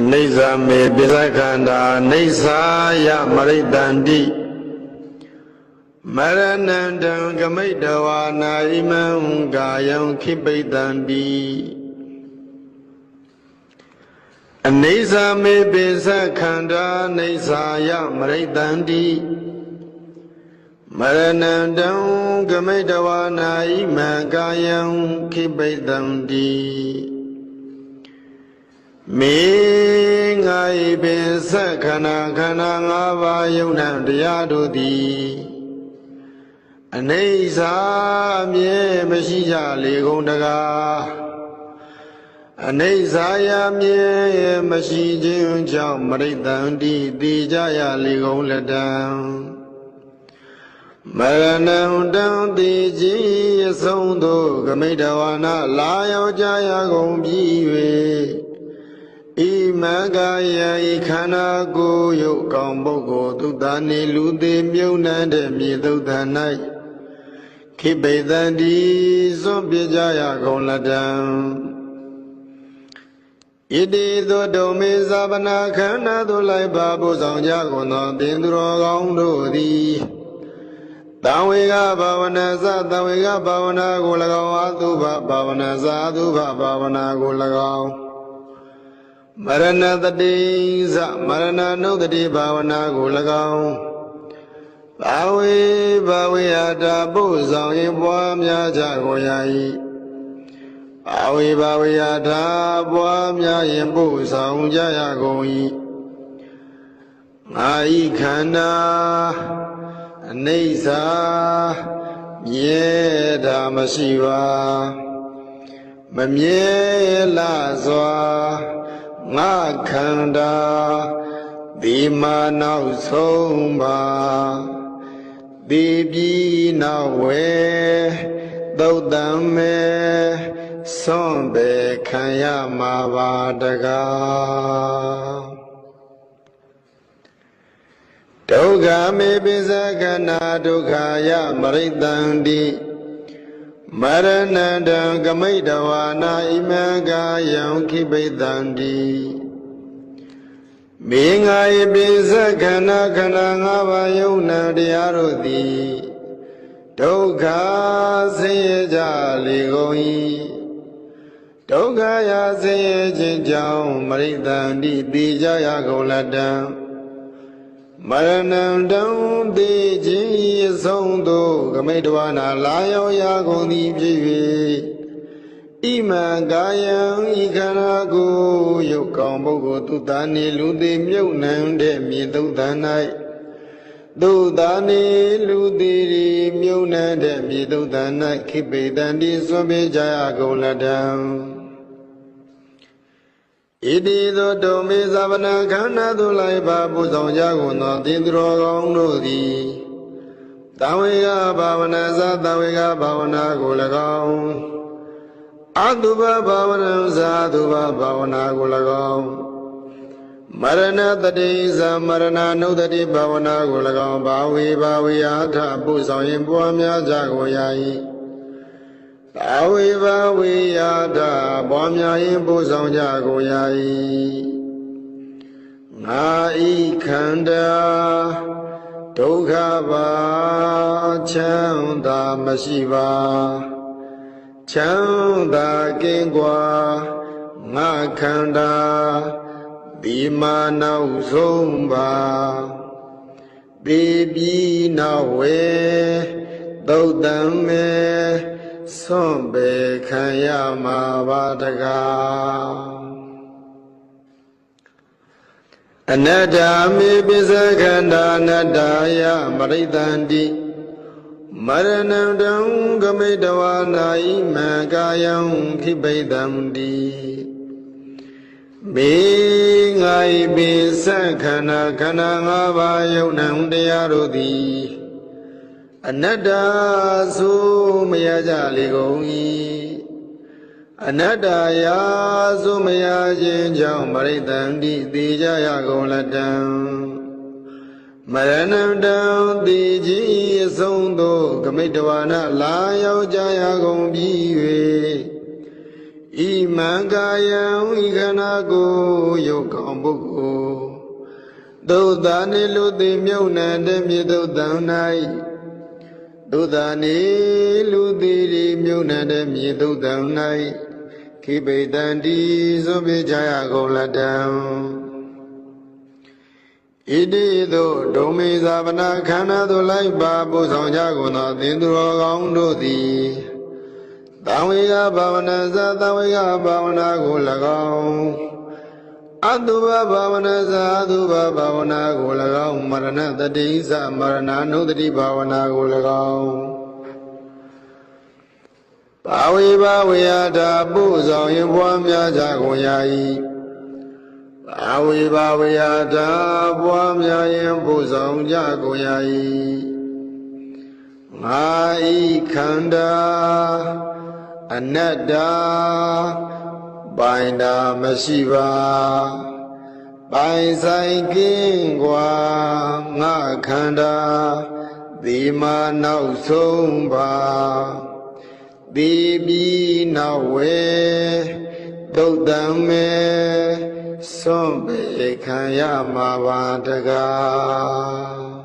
အနိစ္စမေပိသခန္ဓာအိဋ္ဌာယမရိတန္တိမရဏံတံကမိတဝါနာဣမံကာယံခိပိတန္တိအနိစ္စမေပိသခန္ဓာအိဋ္ဌာယမရိတန္တိမရဏံတံကမိတဝါနာဣမံကာယံခိပိတန္တိ မေငါဤပင်ဆက်ခန္ဓာခန္ဓာ၅ပါးယုံနာတရားတို့သည်အနေစာအမြဲမရှိကြလေကုန်တကားအနေစာယမြဲမရှိခြင်းကြောင့်မရိတန်တိတည်ကြရလေကုန်လက်တံမရဏံတံတိကြီးအဆုံးသို့ကမိတဝါနာလာရောက်ကြရကုန်ပြီ၍ဤ မဂယဤခန္ဓာကိုယ်ယုတ်ကောင်းပုဂ္ဂိုလ်သုတ္တနေလူသေးမြုံနှံတဲ့မြေသုတ္တ၌ခိပိတံဒီစွန့်ပြကြရကုန်လတံဣတိသောတုံမေဇာပနာခန္ဓာသို့လိုက်ပါပို့ဆောင်ကြကုန်သောတင်သူတော်ကောင်းတို့သည်တံဝေကဘာဝနာသတံဝေကဘာဝနာကို၎င်းအတုဘဘာဝနာသာအတုဘဘာဝနာကို၎င်း မရဏတတိသမရဏနုတတိဘာဝနာကို၎င်းဘာဝေဘာဝေယတာပို့ဆောင်ရင်ပွားများကြကိုရ၏ဘာဝေဘာဝေယတာပွားများရင်ပို့ဆောင်ကြရကုန်၏ငါဤခန္ဓာအနေစာမြဲတာမရှိပါမမြဲလာစွာ ငါခန္ဓာဒီမာနောက်ဆုံးပါဒီပြီးနောက်ဝဲသုတ်တံမဲဆွန့်ပေခံရမှာပါတကားဒုက္ခမေပိစကနာဒုက္ခယမရိတန္တိ မရဏတံကမိတဝါနာဣမံကာယံခိပိတန္တိမေငါယပိစခန္ဓာခန္ဓာ၅ပါးယုံနာတရားတို့သည်ဒုက္ခဆင်းရဲကြလေကုန်၏ဒုက္ခရာဆင်းရဲခြင်းကြောင့်မရိတန္တိသိကြရကုန်လတ္တံ မရဏံတံတိခြင်းအဆုံးသို့ကမိတဝနာလာရောက်ရာကုန်သည်ဖြစ်၍ဣမံကာယံဤခန္ဓာကိုယ်ရုပ်ကောင်းပုဂ္ဂိုလ်သူတာနေလူသေးမြုပ်နှံတဲ့မြေသုတ်တန်၌သူတာနေလူသေးမြုပ်နှံတဲ့မြေသုတ်တန်၌ခိပေတန်တိသွန်ပေးကြရကုန်လတ္တံ ဣတိသောတုံမေသဗ္ဗနာခန္ဓာသို့လိုက်ပါပူဆောင်ကြကုန်သောသင်္တော်ကောင်းတို့သည်တဝေကဘာဝနာသတဝေကဘာဝနာကို၎င်းအတုပဘာဝနာသာတုပဘာဝနာကို၎င်းမရဏတတိသမရဏနုတတိဘာဝနာကို၎င်းဘာဝေဘာဝေအာထပူဆောင်ရင်ပွားများကြကိုရ၏ အဝိဘဝိယတာပွားများရင်ပို့ဆောင်ကြကိုရ၏ငါဤခန္ဓာဒုက္ခပါချမ်းသာမရှိပါချမ်းသာကင်းကွာငါခန္ဓာဒီမာနောက်ဆုံးပါပေပြီးနောက်ဝေသုတ်တံမေ ဆွန့်ပေခံရမှာပါတကားအနတ္တမေပိစခန္ဓာအနတ္တယမရိတန္တိမရဏံတံကမိတဝါနာဣမံကာယံခိပိတံတိမေငါဤပိစခန္ဓာခန္ဓာ၅ပါးယုံနံတရားတို့သည် အနတ္တဆိုမရကြလေကုန်၏အနတ္တရာဆိုမရခြင်းကြောင့်မရိတံတိသိကြရကုန်လတံမရဏံတံတိကြီးအဆုံးသောကမိတဝါနလာရောက်ကြရကုန်ပြီ၍ဤမံကာယံဤခန္ဓာကိုယ်ယုတ်ကောင်ပုဂ္ဂိုလ်သုဒ္ဓနေလူသိမြုံနံတဲ့မြေသုတ်တံ၌ သုဒ္ဓနေလူသိရီမြုံနံတဲ့မြေသုတ်တံ၌ခိပိတံတိသွပိချာယကုန်လတံဣတိသို့ဒုံမေဇာပနာခန္ဓာသို့လိုက်ပါပို့ဆောင်ကြကုန်သောသင်္သူတော်ကောင်းတို့သည်တံဝေကဘာဝနာဇတံဝေကဘာဝနာကို၎င်း အတုဘဘာဝနာဇအတုဘဘာဝနာကို၎င်းမရဏတတိသမရဏနုတတိဘာဝနာကို၎င်းဘာဝေဘာဝေယတာပို့ဆောင်ရင်ပွားများကြကုန်ရာ၏ဘာဝေဘာဝေယတာပွားများရင်ပို့ဆောင်ကြကုန်ရာ၏ငါဤခန္ဓာအနတ္တ ပိုင်တာမရှိပါပိုင်ဆိုင်ကင်းကွာငါခန္ဓာဒီမာနောက်ဆုံးပါဒီပြီးနောက်ဝဲဒုတ်တံမဲစွန့်ပေခံရမှာပါတကား